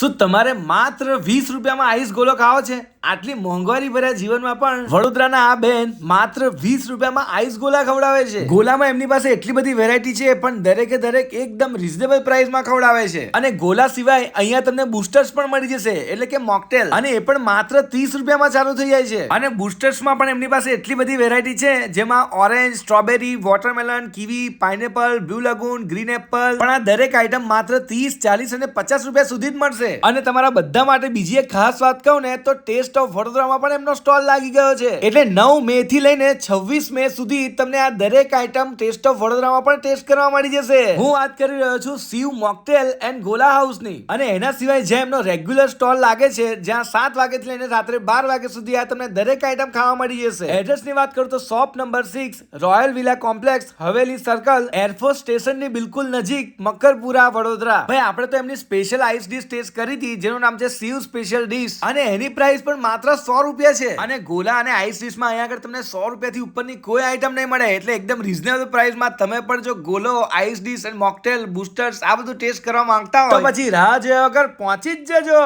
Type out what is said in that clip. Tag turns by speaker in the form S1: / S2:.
S1: શું તમારે માત્ર વીસ રૂપિયામાં આઈસ ગોલો ખાવો છે? આટલી મોંઘવારી ભર્યા જીવનમાં પણ વડોદરાના આ બેન માત્ર વીસ રૂપિયામાં આઈસ ગોલા ખવડાવે છે. ગોલામાં એમની પાસે એટલી બધી વેરાયટી છે, પણ દરેકે દરેક એકદમ રિઝનેબલ પ્રાઇસમાં ખવડાવે છે. અને ગોલા સિવાય અહીંયા તમને બુસ્ટર્સ પણ મળી જશે, એટલે કે મોકટેલ અને એ પણ માત્ર ત્રીસ રૂપિયામાં ચાલુ થઈ જાય છે. અને બુસ્ટર્સમાં પણ એમની પાસે એટલી બધી વેરાયટી છે, જેમાં orange strawberry watermelon kiwi pineapple blue lagoon green apple પણ આ દરેક આઈટમ માત્ર ત્રીસ, ચાલીસ અને પચાસ રૂપિયા સુધી જ મળશે. અને તમારા બધા માટે બીજી એક ખાસ વાત કહું ને, તો ટેસ્ટ ઓફ વડોદરામાં પણ એમનો સ્ટોલ લાગી ગયો છે. એટલે નવ મે થી લઈને છવ્વીસ મે સુધી તમને આ દરેક આઈટમ ટેસ્ટ ઓફ વડોદરામાં પણ ટેસ્ટ કરવા મળી જશે. હું વાત કરી રહ્યો છું શિવ મોકટેલ એન્ડ ગોલા હાઉસની અને એના સિવાય જે એમનો રેગ્યુલર સ્ટોલ લાગે છે જ્યાં સાત વાગ્યાથી લઈને રાત્રે બાર વાગ્યા સુધી આ તમને દરેક આઈટમ ખાવા મળી જશે. એડ્રેસની વાત કરું તો shop number six royal villa complex Haveli circle air force સ્ટેશનની બિલકુલ નજીક મકરપુરા વડોદરા. ભાઈ આપણે તો એમની સ્પેશિયલ આઈસ ડીશ ટેસ્ટ કરી હતી જેનું નામ છે શિવ સ્પેશિયલ ડીશ અને એની પ્રાઇસ પણ માત્ર સો રૂપિયા છે. અને ગોલા અને આઈસ ડીશમાં અહીંયા આગળ તમને સો રૂપિયાથી ઉપરની કોઈ આઈટમ નહીં મળે. એટલે એકદમ રિઝનેબલ પ્રાઇસમાં તમે પણ જો ગોલો આઈસ ડીશ અને મોકટેલ બુસ્ટર્સ આ બધું ટેસ્ટ કરવા માંગતા હોય. તો પછી રાહ જોયા વગર પહોંચી જ જજો.